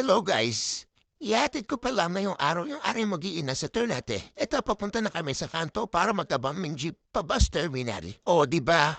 Hello guys! Ihatid ko pa lang na yung araw yung aray mag-iina sa Ternate. Ito, papunta na kami sa kanto para magkabaming jeep pa bus terminal. O, di ba?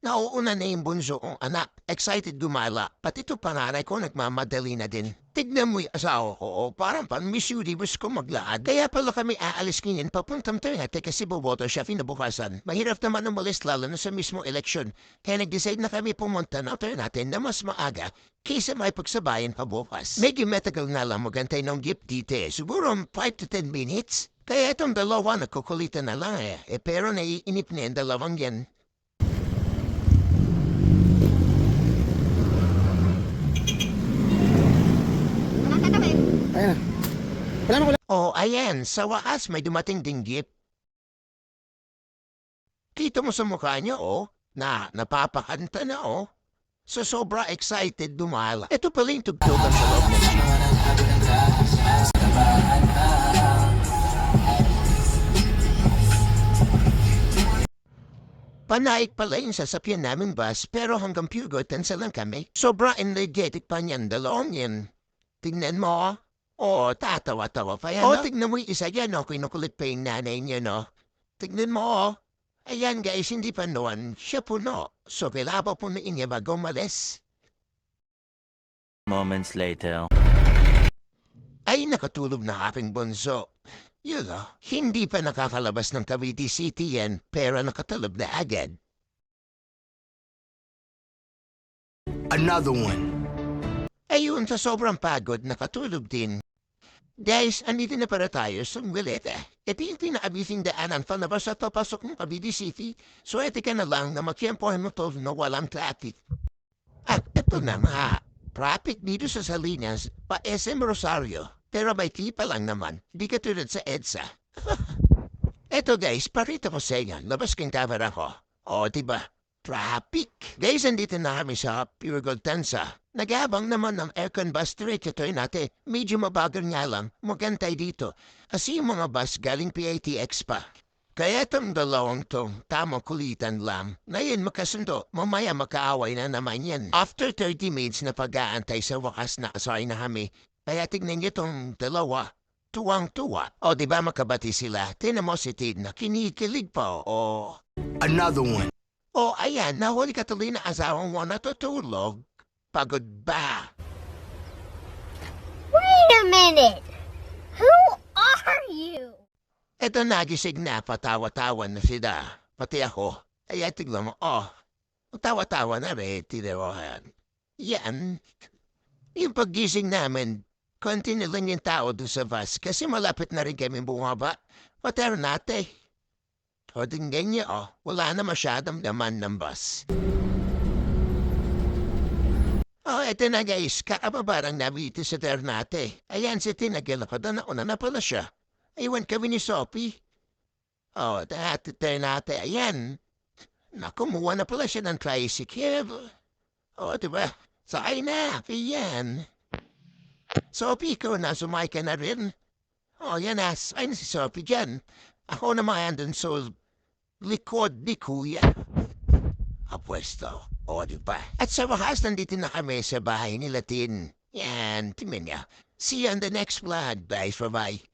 Nauuna na yung bunso kong anak. Excited gumala. Pati ito panganay ko nagmamadali na din. Tignan mo yung asawa ko. O, parang pan Miss Universe ko maglaad. Kaya pala kami aalis ngayon papuntang Ternate kasi boboto siya finabukasan. Mahirap naman umalis lalo na sa mismo eleksyon. Kaya nag-decide na kami pumunta ng Ternate na mas maaga kaysa may pagsabayan pa bukas. Medyo metagal na lang magantay ng jeep dito eh. Siguro 5 to 10 minutes. Kaya itong dalawa nagkukulitan na lang eh. eh pero naiinip na yung dalawang yan. Ayan na. Wala na, wala. Oh, ayan. Sa wakas may dumating ding jeep. Kita mo sa mukha niya, oh, na napapakanta na, oh. So sobra excited dumala. Ito pala yung tugtugan sa loob ng jeep. Panaik pala yung sasapyan namin bus pero hanggang Pugotansa lang kami. Sobra energetic pa niyan dalawang yan. Tingnan mo. Oo, tatawa-tawa pa yan. O, tignan mo yung isa yan, no? Kinukulit pa yung nanay niya, no? Tignan mo, oh. Ayan, guys, hindi pa noon. Siya po, no? So, kailangan pa po na niya bago umalis. Moments later. Ay, nakatulog na aking bunso. Yun, oh. Hindi pa nakakalabas ng Cavite City yan, pero nakatulog na agad. Another one. Ayun, sa sobrang pagod, nakatulog din. Guys, andito na para tayo sa Wileta. Ito yung pinakabising daanan palabas at papasok ng Cavite City. So, ito ka na lang na magkiyempohan mo to na walang traffic. At ito na nga, traffic dito sa Salinas, pa SM Rosario. Pero may tipa lang naman, di katulad sa EDSA. Eto guys, parito ko sa inyo, labas kang camera ko. O, diba? Traffic. Guys, andito na kami sa Pure Gold Nagabang naman ng aircon bus diretso natin. Medyo mabagal nga lang, magantay dito. Kasi yung mga bus galing PATX pa. Kaya itong dalawang tong tamang kulitan lang. Ngayon makasundo, mamaya makaaway na naman yan. After 30 minutes na pag-aantay sa wakas na asay na kami, kaya tignan niyo tong dalawa. Tuwang-tuwa. O di ba makabati sila? Tinan mo si Tid na kinikilig pa o... Another one. O ayan, nahuli ka tuloy na asawang mo natutulog. Pagod ba? Wait a minute! Who are you? Eto nagising na patawa-tawa na sila. Pati ako. Ay, tignan mo, oh. Tawa-tawa na rin, tinawahan. Yan. Yung paggising namin, konti na lang yung tao doon sa bus kasi malapit na rin kami bumaba. Patero natin. O tingnan niyo, oh. Wala na masyadong laman ng bus. Oh, eto na guys. Kakababa ng nabiti sa Ternate. Ayan si Tinagil ako doon. Nauna na pala siya. Iwan kami ni Sophie. Oh, dati Ternate. Ayan. Nakumuha na pala siya ng tricycle. Oh, diba? Sakay na. Ayan. Sophie, ikaw na. Sumay ka na rin. Oh, yan na. Sakay na si Sophie dyan. Ako naman andun sa likod ni Kuya. Apwesto. O, di ba? At sa wakas, nandito na kami sa bahay ni Latin. Yan, niya. See you on the next vlog. Bye for bye.